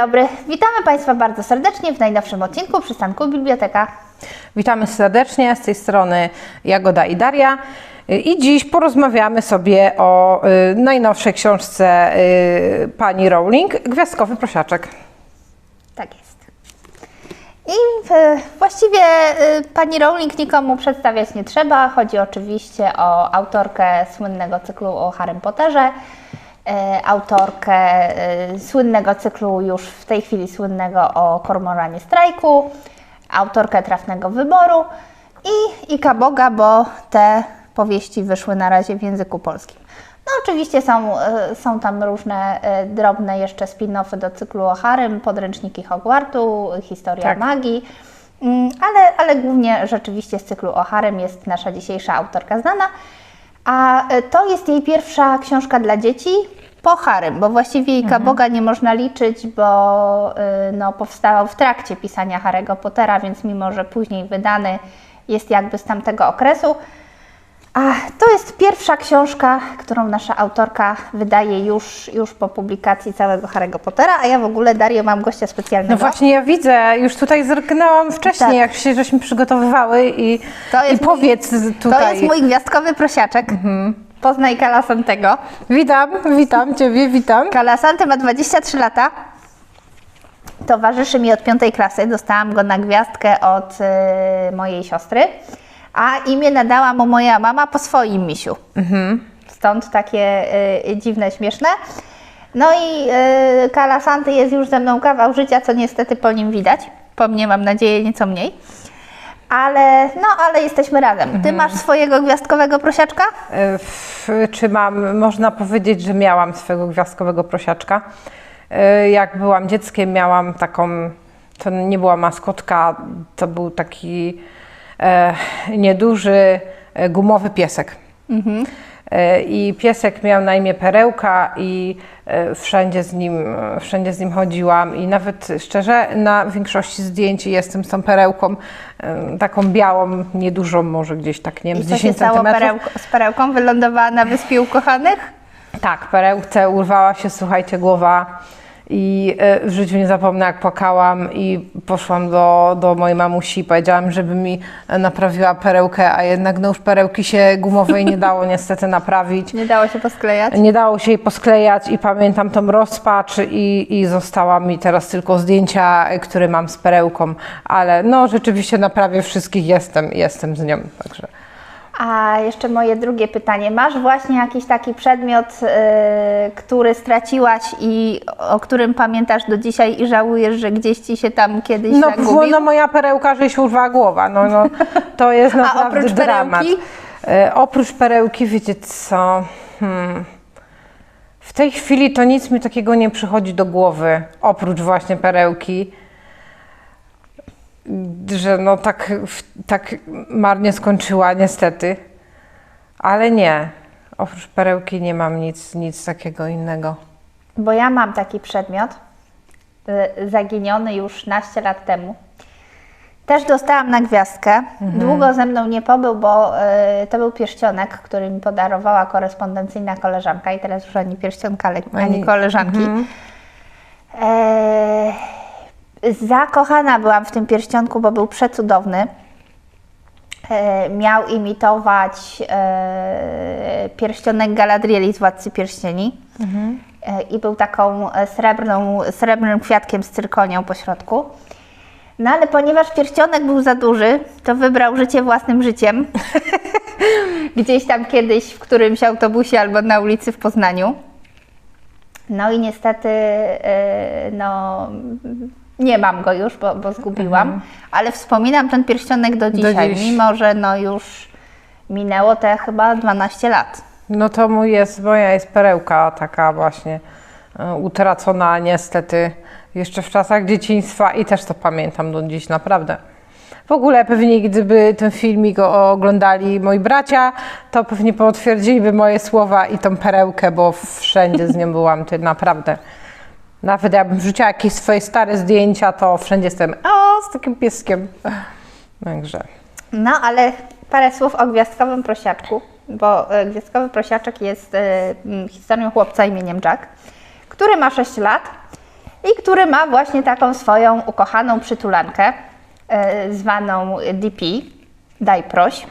dobry, witamy Państwa bardzo serdecznie w najnowszym odcinku Przystanku Biblioteka. Witamy serdecznie, z tej strony Jagoda i Daria. I dziś porozmawiamy sobie o y, najnowszej książce y, pani Rowling, Gwiazdkowy Prosiaczek. Tak jest. I e, właściwie pani Rowling nikomu przedstawiać nie trzeba. Chodzi oczywiście o autorkę słynnego cyklu o Harrym Potterze, autorkę e, słynnego cyklu już w tej chwili słynnego o Kormoranie Strajku, autorkę Trafnego Wyboru i Ika Boga, bo te powieści wyszły na razie w języku polskim. No oczywiście są, e, są tam różne e, drobne jeszcze spin-offy do cyklu o Harrym, podręczniki Hogwartu, historia Tak. magii, Mm, ale, ale głównie rzeczywiście z cyklu o Harrym jest nasza dzisiejsza autorka znana. A e, to jest jej pierwsza książka dla dzieci po Harrym, bo właściwie Ika Boga nie można liczyć, bo y, no, powstał w trakcie pisania Harry'ego Pottera, więc mimo, że później wydany jest jakby z tamtego okresu, a to jest pierwsza książka, którą nasza autorka wydaje już, już po publikacji całego Harry'ego Pottera, a ja w ogóle, Dario, mam gościa specjalnego. No właśnie, ja widzę, już tutaj zerknęłam wcześniej, Tak. jak się żeśmy przygotowywały i, i powiedz mój, tutaj. To jest mój gwiazdkowy prosiaczek. Poznaj Kalasantego. Witam, witam Ciebie, witam. Kalasanty ma 23 lata. Towarzyszy mi od piątej klasy. Dostałam go na gwiazdkę od y, mojej siostry. A imię nadała mu moja mama po swoim misiu. Stąd takie y, dziwne, śmieszne. No i y, Kalasanty jest już ze mną kawał życia, co niestety po nim widać. Po mnie mam nadzieję nieco mniej. Ale, no, ale jesteśmy razem. Ty masz swojego gwiazdkowego prosiaczka? E, Czy mam, można powiedzieć, że miałam swego gwiazdkowego prosiaczka. E, Jak byłam dzieckiem, miałam taką, to nie była maskotka, to był taki e, nieduży e, gumowy piesek. E, I piesek miał na imię Perełka i e, wszędzie z, nim, e, wszędzie z nim chodziłam i nawet szczerze na większości zdjęć jestem z tą perełką, e, taką białą, niedużą może gdzieś tak, nie wiem, I z co się 10 stało centymetrów. perełko, z perełką? Wylądowała na wyspie ukochanych? Tak, perełce urwała się, słuchajcie, głowa i e, w życiu nie zapomnę, jak płakałam i poszłam do, do mojej mamusi i powiedziałam, żeby mi naprawiła perełkę, a jednak no już perełki się gumowej nie dało niestety naprawić. Nie dało się posklejać? Nie dało się jej posklejać i pamiętam tą rozpacz i, i została mi teraz tylko zdjęcia, które mam z perełką, ale no rzeczywiście na prawie wszystkich jestem, jestem z nią, także... A jeszcze moje drugie pytanie. Masz właśnie jakiś taki przedmiot, yy, który straciłaś i o którym pamiętasz do dzisiaj i żałujesz, że gdzieś ci się tam kiedyś No, zagubił? no moja perełka, że się urwała głowa. No, no, to jest naprawdę oprócz dramat. perełki? E, oprócz perełki, wiecie co? Hmm. W tej chwili to nic mi takiego nie przychodzi do głowy, oprócz właśnie perełki. Że no tak, tak marnie skończyła, niestety. Ale nie. Oprócz perełki nie mam nic, nic takiego innego. Bo ja mam taki przedmiot, y, zaginiony już naście lat temu. Też dostałam na gwiazdkę. Mhm. Długo ze mną nie pobył, bo y, to był pierścionek, który mi podarowała korespondencyjna koleżanka i teraz już ani pierścionka, ani koleżanki. E, zakochana byłam w tym pierścionku, bo był przecudowny. E, miał imitować e, pierścionek Galadrieli z Władcy Pierścieni. E, I był taką srebrną, srebrnym kwiatkiem z cyrkonią po środku. No ale ponieważ pierścionek był za duży, to wybrał życie własnym życiem. Gdzieś tam kiedyś w którymś autobusie albo na ulicy w Poznaniu. No i niestety no, nie mam go już, bo, bo zgubiłam, ale wspominam ten pierścionek do dzisiaj, dziś. mimo że no już minęło te chyba 12 lat. No to mój jest, moja jest perełka taka właśnie e, utracona niestety jeszcze w czasach dzieciństwa i też to pamiętam do dziś naprawdę. W ogóle pewnie gdyby ten filmik oglądali moi bracia, to pewnie potwierdziliby moje słowa i tą perełkę, bo wszędzie z nią byłam, ty naprawdę. Nawet jakbym wrzuciła jakieś swoje stare zdjęcia, to wszędzie jestem o, z takim pieskiem. Także. No ale parę słów o gwiazdkowym prosiaczku, bo e, gwiazdkowy prosiaczek jest e, historią chłopca imieniem Jack, który ma 6 lat i który ma właśnie taką swoją ukochaną przytulankę e, zwaną DP, daj proś,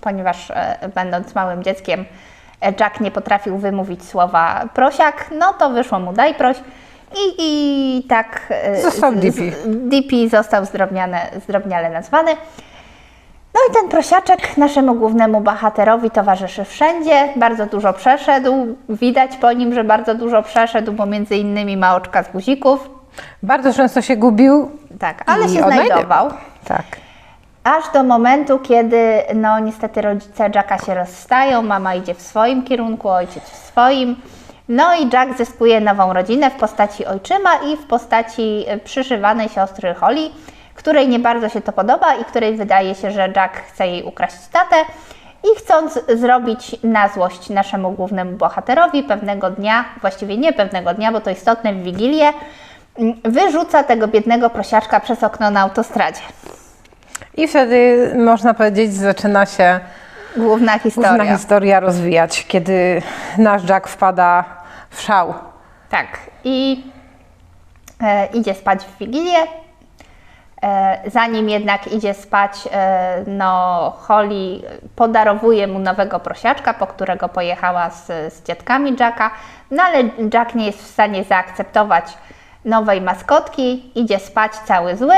ponieważ e, będąc małym dzieckiem Jack nie potrafił wymówić słowa prosiak, no to wyszło mu daj proś i, i tak e, Został DP. DP został zdrobniane, zdrobniale nazwany. No i ten prosiaczek naszemu głównemu bohaterowi towarzyszy wszędzie, bardzo dużo przeszedł, widać po nim, że bardzo dużo przeszedł, bo między innymi ma oczka z guzików, Bardzo często się gubił. tak, ale się odnajdywał. znajdował. Tak. Aż do momentu, kiedy no niestety rodzice Jacka się rozstają, mama idzie w swoim kierunku, ojciec w swoim. No i Jack zyskuje nową rodzinę w postaci ojczyma i w postaci e, przyszywanej siostry Holly, której nie bardzo się to podoba i której wydaje się, że Jack chce jej ukraść tatę. I chcąc zrobić na złość naszemu głównemu bohaterowi, pewnego dnia, właściwie nie pewnego dnia, bo to istotne w Wigilię, mm, wyrzuca tego biednego prosiaczka przez okno na autostradzie. I wtedy można powiedzieć, zaczyna się Główna historia. główna historia rozwijać, kiedy nasz Jack wpada w szał. Tak. I e, idzie spać w Wigilię. E, zanim jednak idzie spać, e, no Holly podarowuje mu nowego prosiaczka, po którego pojechała z, z dziadkami Jacka. No ale Jack nie jest w stanie zaakceptować nowej maskotki, idzie spać cały zły.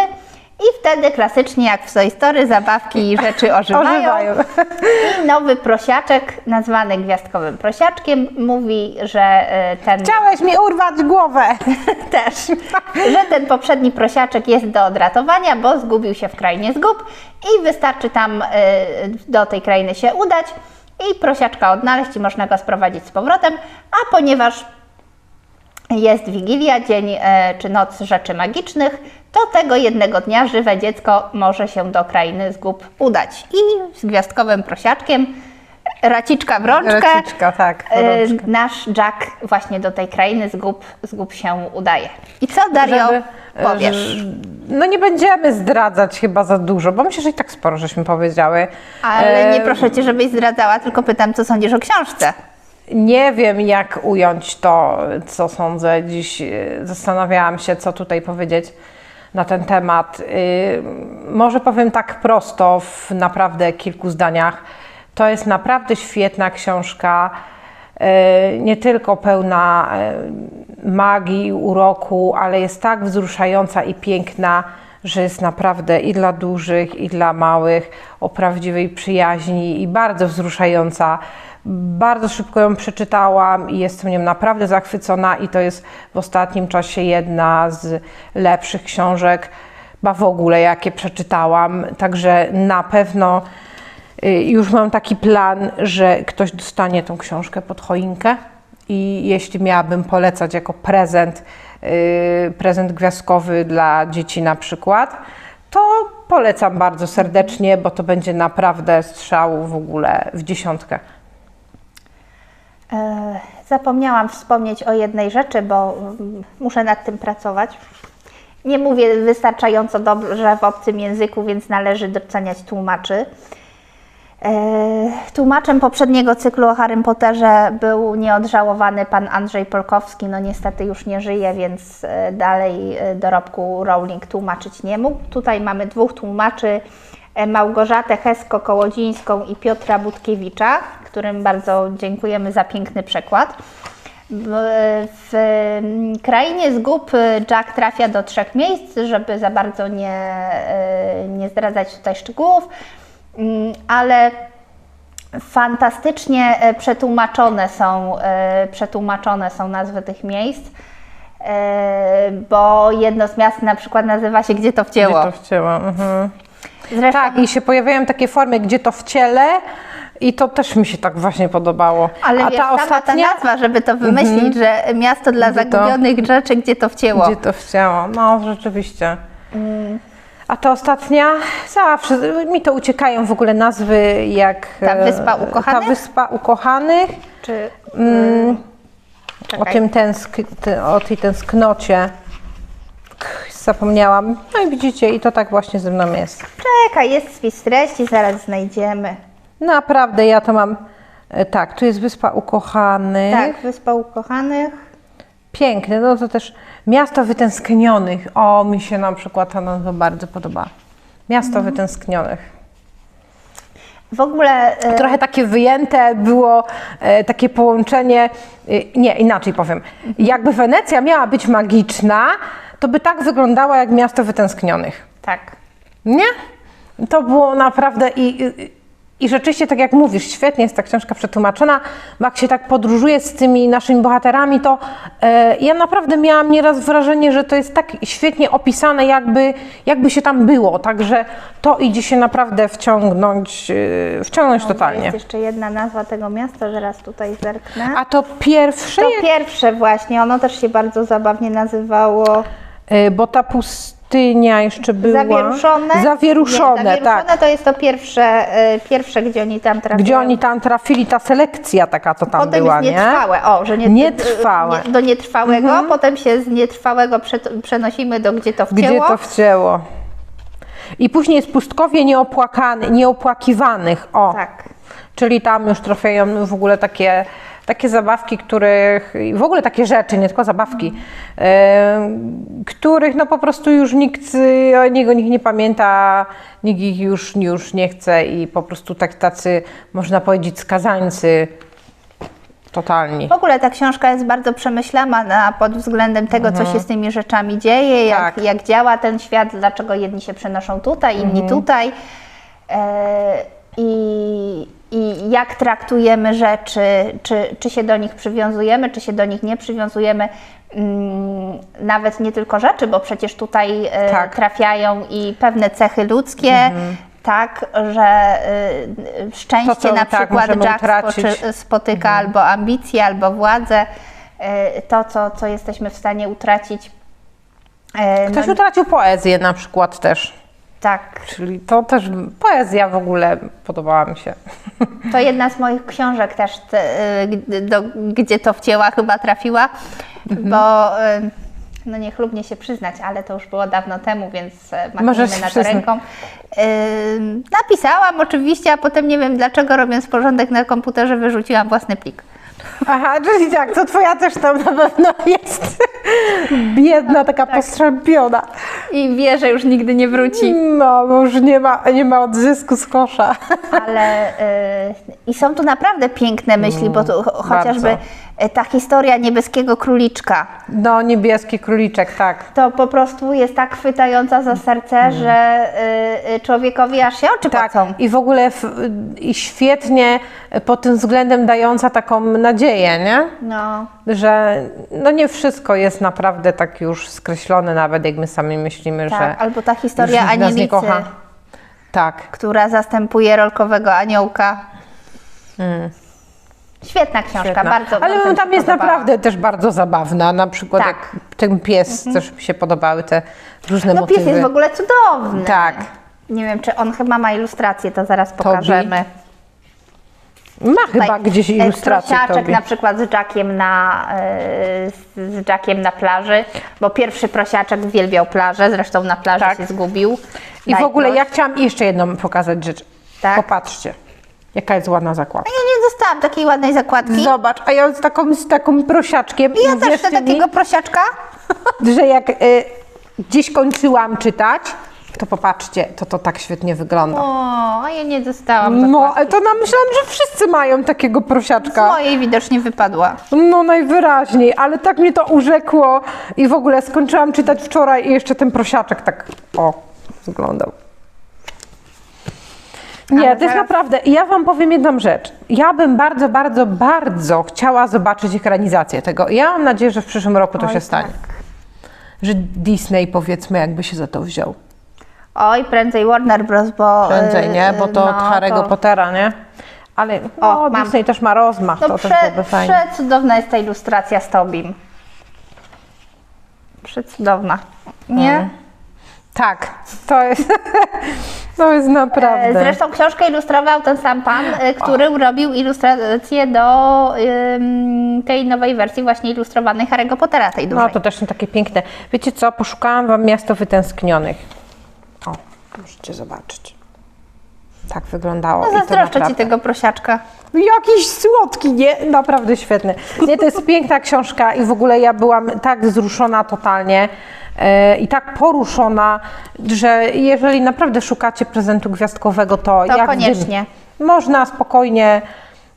I wtedy klasycznie jak w Soy Story zabawki i rzeczy ożywają. Ożywają. I nowy prosiaczek, nazwany gwiazdkowym prosiaczkiem, mówi, że e, ten Chciałeś mi urwać głowę! też, że ten poprzedni prosiaczek jest do odratowania, bo zgubił się w krainie zgub i wystarczy tam e, do tej krainy się udać i prosiaczka odnaleźć i można go sprowadzić z powrotem, a ponieważ jest Wigilia, dzień e, czy noc rzeczy magicznych, to tego jednego dnia żywe dziecko może się do krainy zgub udać. I z gwiazdkowym prosiaczkiem, raciczka w rączkę, Raciczka, tak, e, rączkę. nasz Jack właśnie do tej krainy zgub, zgub się udaje. I co Dario Żeby, powiesz? No nie będziemy zdradzać chyba za dużo, bo myślę, że i tak sporo żeśmy powiedziały. Ale nie E, proszę Cię, żebyś zdradzała, tylko pytam, co sądzisz o książce. Nie wiem, jak ująć to, co sądzę. Dziś e, zastanawiałam się, co tutaj powiedzieć na ten temat. Y, Może powiem tak prosto, w naprawdę kilku zdaniach. To jest naprawdę świetna książka, e, nie tylko pełna e, magii, uroku, ale jest tak wzruszająca i piękna, że jest naprawdę i dla dużych, i dla małych, o prawdziwej przyjaźni i bardzo wzruszająca. Bardzo szybko ją przeczytałam i jestem nią naprawdę zachwycona i to jest w ostatnim czasie jedna z lepszych książek, chyba w ogóle jakie przeczytałam. Także na pewno y, już mam taki plan, że ktoś dostanie tą książkę pod choinkę i jeśli miałabym polecać jako prezent, y, prezent gwiazdkowy dla dzieci na przykład, to polecam bardzo serdecznie, bo to będzie naprawdę strzał w ogóle w dziesiątkę. E, Zapomniałam wspomnieć o jednej rzeczy, bo mm, muszę nad tym pracować. Nie mówię wystarczająco dobrze w obcym języku, więc należy doceniać tłumaczy. E, Tłumaczem poprzedniego cyklu o Harrym Potterze był nieodżałowany pan Andrzej Polkowski. No niestety już nie żyje, więc e, dalej dorobku Rowling tłumaczyć nie mógł. Tutaj mamy dwóch tłumaczy, Małgorzatę Hesko-Kołodzińską i Piotra Budkiewicza, którym bardzo dziękujemy za piękny przekład. W, krainie zgub Jack trafia do trzech miejsc, żeby za bardzo nie, y, nie zdradzać tutaj szczegółów, Mm, ale fantastycznie e, przetłumaczone są, e, przetłumaczone są nazwy tych miejsc, e, bo jedno z miast na przykład nazywa się Gdzie to wcięło. Gdzie to wcięło. Mhm. Zresztą Tak, i się pojawiają takie formy, gdzie to w ciele i to też mi się tak właśnie podobało. ale A wiesz, ta ostatnia, Mhm. ta nazwa, żeby to wymyślić, że miasto dla Gdzie to- zagubionych rzeczy, Gdzie to wcięło. gdzie to wcięło. No, rzeczywiście. Mm. A ta ostatnia, zawsze mi to uciekają w ogóle nazwy jak... Ta e, Wyspa Ukochanych? Ta Wyspa Ukochanych. Czy, Mm, o, czekaj. tym tęsk, o tej tęsknocie. Zapomniałam. No i widzicie, i to tak właśnie ze mną jest. Czekaj, jest spis treści, zaraz znajdziemy. Naprawdę, ja to mam. e, Tak, tu jest Wyspa Ukochanych. Tak, Wyspa Ukochanych. Piękny, no to też Miasto Wytęsknionych. O, mi się na przykład ta nazwa bardzo podoba. Miasto Wytęsknionych. W ogóle e, Trochę takie wyjęte było e, takie połączenie, e, nie, inaczej powiem. Jakby Wenecja miała być magiczna, to by tak wyglądała jak Miasto Wytęsknionych. tak. Nie? To było naprawdę i, i, i rzeczywiście, tak jak mówisz, świetnie jest ta książka przetłumaczona, bo jak się tak podróżuje z tymi naszymi bohaterami, to e, ja naprawdę miałam nieraz wrażenie, że to jest tak świetnie opisane, jakby, jakby się tam było, także to idzie się naprawdę wciągnąć, e, wciągnąć totalnie. Jest jeszcze jedna nazwa tego miasta, zaraz tutaj zerknę. A to pierwsze, To pierwsze właśnie, ono też się bardzo zabawnie nazywało bo ta pustynia jeszcze była... Zawieruszone. Zawieruszone, Nie, zawieruszone tak. to jest to pierwsze, e, pierwsze, gdzie oni tam trafiają. Gdzie oni tam trafili, ta selekcja taka, to tam Potem była, jest nie? nietrwałe, o, że nie, Nietrwałe. nie- do nietrwałego, potem się z nietrwałego prze- przenosimy do gdzie to wcięło. Gdzie to wcięło? I później jest pustkowie nieopłakany, nieopłakiwanych, o. Tak. Czyli tam już trafiają w ogóle takie, takie zabawki, których, w ogóle takie rzeczy, nie tylko zabawki, e, których no po prostu już nikt y, o niego nikt nie pamięta, nikt ich już, już nie chce i po prostu tak tacy, można powiedzieć, skazańcy totalni. W ogóle ta książka jest bardzo przemyślana na, pod względem tego, co się z tymi rzeczami dzieje, jak, Mhm. Tak. jak działa ten świat, dlaczego jedni się przenoszą tutaj, inni Mhm. tutaj. E, i, I jak traktujemy rzeczy, czy, czy się do nich przywiązujemy, czy się do nich nie przywiązujemy. Mm, nawet nie tylko rzeczy, bo przecież tutaj e, Tak. trafiają i pewne cechy ludzkie, tak, że y, szczęście To, co, na tak, przykład możemy Jack utracić. spotyka albo ambicje, albo władzę, e, to co, co jesteśmy w stanie utracić. E, Ktoś no, utracił poezję na przykład też. Tak, Czyli to też poezja w ogóle podobała mi się. to jedna z moich książek też, te, g- do, gdzie to wcięła chyba trafiła, Mhm. bo e, no niechlubnie się przyznać, ale to już było dawno temu, więc Możesz machnijmy na to ręką. Napisałam oczywiście, a potem nie wiem dlaczego robiąc porządek na komputerze wyrzuciłam własny plik. Aha, czyli tak, to twoja też tam na pewno jest biedna, taka postrzępiona. I wie, że już nigdy nie wróci. No, bo już nie ma, nie ma odzysku z kosza. Ale y, i są tu naprawdę piękne myśli, bo tu cho- chociażby y, ta historia niebieskiego króliczka. No, niebieski króliczek, tak. To po prostu jest tak chwytająca za serce, że y, y, człowiekowi aż się oczy Tak, i w ogóle w, i świetnie pod tym względem dająca taką nadzieję, nie? No, Że no nie wszystko jest naprawdę tak już skreślone, nawet jak my sami myślimy, tak. że Albo ta już historia nikt nas nie Anielicy, kocha. Tak. która zastępuje rolkowego aniołka. Świetna książka. Świetna. bardzo Ale bardzo tam jest podobała. naprawdę też bardzo zabawna. Na przykład Tak. jak ten pies też mi się podobały te różne No motywy. pies jest w ogóle cudowny. Tak. Nie wiem, czy on chyba ma ilustrację, to zaraz pokażemy. Ma chyba Tutaj, gdzieś e, ilustrację Prosiaczek na przykład z Jackiem na, e, z, Jackiem na plaży, bo pierwszy prosiaczek uwielbiał plażę, zresztą na plaży Tak. się zgubił. I w Daj ogóle proś. ja chciałam jeszcze jedną pokazać rzecz. Tak. Popatrzcie, jaka jest ładna zakładka. Ja nie dostałam takiej ładnej zakładki. Zobacz, a ja z, taką, z takim prosiaczkiem. I ja też chcę takiego prosiaczka. Mi, że jak y, gdzieś kończyłam czytać, to popatrzcie, to to tak świetnie wygląda. O, a ja nie dostałam No, ale to nam myślałam, że wszyscy mają takiego Z prosiaczka. mojej widocznie wypadła. No najwyraźniej, ale tak mnie to urzekło i w ogóle skończyłam czytać wczoraj i jeszcze ten prosiaczek tak o wyglądał. Nie, to jest naprawdę. i Ja Wam powiem jedną rzecz. Ja bym bardzo, bardzo, bardzo chciała zobaczyć ekranizację tego. Ja mam nadzieję, że w przyszłym roku to Oj, się stanie. Że Disney powiedzmy, jakby się za to wziął. Oj, prędzej Warner Bros., bo... Prędzej, nie? Bo to no, od Harry'ego to- Pottera, nie? Ale no, O, mam. Disney też ma rozmach, No to też prze, byłoby fajnie. przecudowna jest ta ilustracja z Tobim. Przecudowna. Nie? Mm. Tak, to jest, to jest naprawdę. E, Zresztą książkę ilustrował ten sam pan, e, który robił ilustrację do ym, tej nowej wersji właśnie ilustrowanej Harry'ego Pottera, tej dużej. No to też są takie piękne. Wiecie co, poszukałam Wam miasto wytęsknionych. O, możecie zobaczyć. Tak wyglądało. No zazdroszczę Ci tego prosiaczka. Jakiś słodki, nie? Naprawdę świetny. Nie, to jest piękna książka i w ogóle ja byłam tak wzruszona totalnie i tak poruszona, że jeżeli naprawdę szukacie prezentu gwiazdkowego, to, To jak koniecznie. Można spokojnie,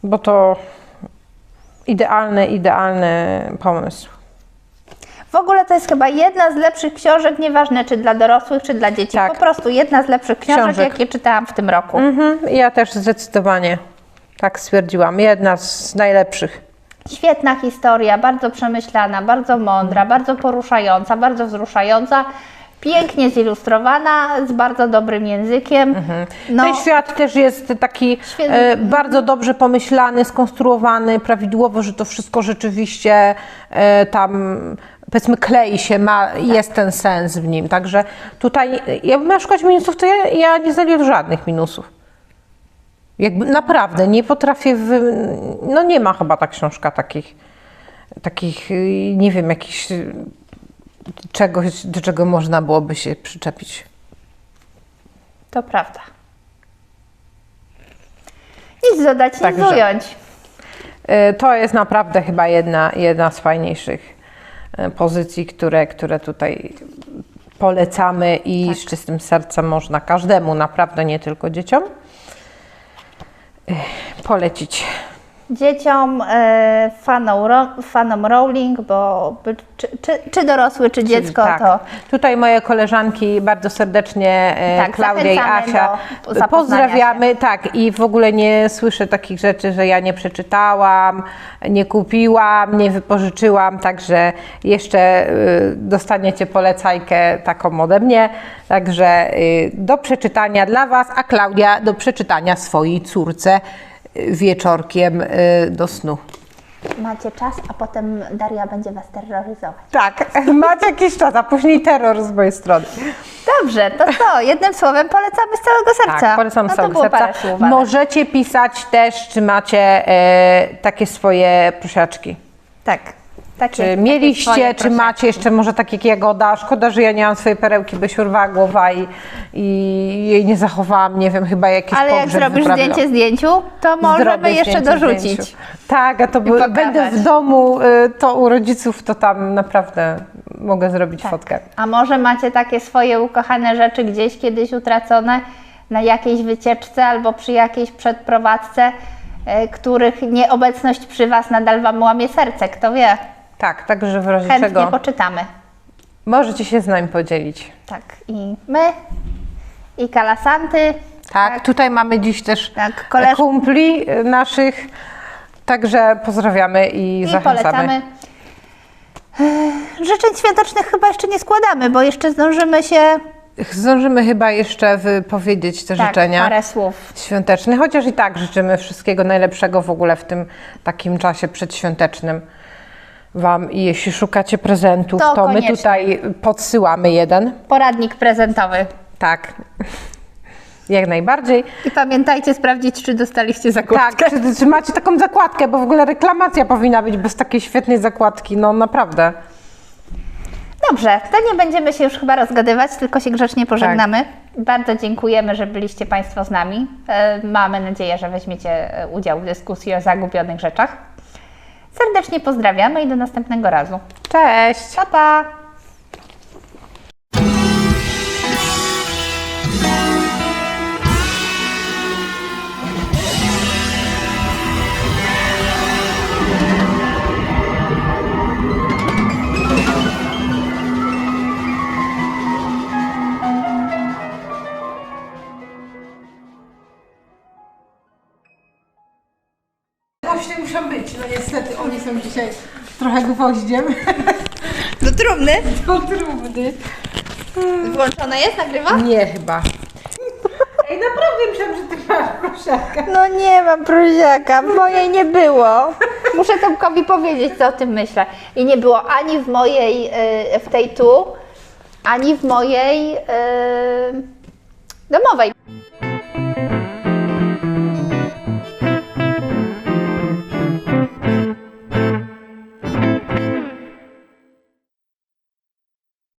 bo to idealny, idealny pomysł. W ogóle to jest chyba jedna z lepszych książek, nieważne czy dla dorosłych, czy dla dzieci. Tak. Po prostu jedna z lepszych książek, Książek. jakie czytałam w tym roku. Mhm, ja też zdecydowanie tak stwierdziłam. Jedna z najlepszych. Świetna historia, bardzo przemyślana, bardzo mądra, bardzo poruszająca, bardzo wzruszająca. Pięknie zilustrowana, z bardzo dobrym językiem. No, Ten świat też jest taki Świetny. e, bardzo dobrze pomyślany, skonstruowany, prawidłowo, że to wszystko rzeczywiście e, tam powiedzmy klei się, ma, jest ten sens w nim. Także tutaj, jakbym miała szukać minusów, to ja, ja nie znajduję żadnych minusów. Jakby naprawdę nie potrafię, wy... no nie ma chyba ta książka takich, takich, y, nie wiem, jakichś y, czegoś, do czego można byłoby się przyczepić. to prawda. Nic dodać, nic Także- ująć. Y, To jest naprawdę chyba jedna, jedna z fajniejszych pozycji, które, które tutaj polecamy i z czystym sercem można każdemu, naprawdę nie tylko dzieciom, polecić. Dzieciom, e, fanom, fanom Rowling, bo czy, czy, czy dorosły, czy dziecko, tak. to Tutaj moje koleżanki bardzo serdecznie, e, Tak, Klaudia i Asia, pozdrawiamy. Tak, i w ogóle nie słyszę takich rzeczy, że ja nie przeczytałam, nie kupiłam, nie wypożyczyłam, także jeszcze y, dostaniecie polecajkę taką ode mnie. Także do przeczytania dla Was, a Klaudia do przeczytania swojej córce wieczorkiem y, do snu. macie czas, a potem Daria będzie Was terroryzować. Tak, macie jakiś czas, a później terror z mojej strony. Dobrze, to co? Jednym słowem polecamy z całego serca. Tak, polecam no z całego serca. Możecie pisać też, czy macie e, takie swoje prosiaczki. Tak. Takie, Czy mieliście, swoje czy macie jeszcze może takie jak Jagoda? Szkoda, że ja nie mam swojej perełki, by się urwała głowa i, i jej nie zachowałam, nie wiem, chyba jakiś Ale jak zrobisz wyprawiłam. zdjęcie zdjęciu, to możemy Zrobię jeszcze dorzucić. zdjęciu. Tak, a to by, będę w domu, y, to u rodziców, to tam naprawdę mogę zrobić Tak. fotkę. A może macie takie swoje ukochane rzeczy gdzieś kiedyś utracone na jakiejś wycieczce albo przy jakiejś przedprowadzce, e, których nieobecność przy Was nadal Wam łamie serce, kto wie. Tak, także w razie Chętnie czego poczytamy. możecie się z nami podzielić. Tak, i my, i kalasanty, Tak, tutaj mamy dziś też Tak, koleż- kumpli naszych, także pozdrawiamy i, i zachęcamy. polecamy. Życzeń świątecznych chyba jeszcze nie składamy, bo jeszcze zdążymy się Zdążymy chyba jeszcze wypowiedzieć te tak, życzenia parę słów. świąteczne, chociaż i tak życzymy wszystkiego najlepszego w ogóle w tym takim czasie przedświątecznym Wam jeśli szukacie prezentów, To to, my koniecznie. tutaj podsyłamy jeden. Poradnik prezentowy. Tak, jak najbardziej. I pamiętajcie sprawdzić, czy dostaliście zakładkę. Tak, czy, czy macie taką zakładkę, bo w ogóle reklamacja powinna być bez takiej świetnej zakładki, no naprawdę. Dobrze, to nie będziemy się już chyba rozgadywać, tylko się grzecznie pożegnamy. Tak. Bardzo dziękujemy, że byliście Państwo z nami. E, Mamy nadzieję, że weźmiecie e, udział w dyskusji o zagubionych rzeczach. Serdecznie pozdrawiamy i do następnego razu. Cześć! Pa, pa! Właśnie muszą być, no niestety, oni są dzisiaj trochę gwoździem. Do trumny. To trudny. Włączona jest, nagrywa? Nie chyba. Ej, naprawdę myślałam, że ty masz prosiakę. No nie mam próziaka, mojej nie było. Muszę Tomkowi powiedzieć, co o tym myślę. I nie było ani w mojej, y, w tej tu, ani w mojej y, domowej.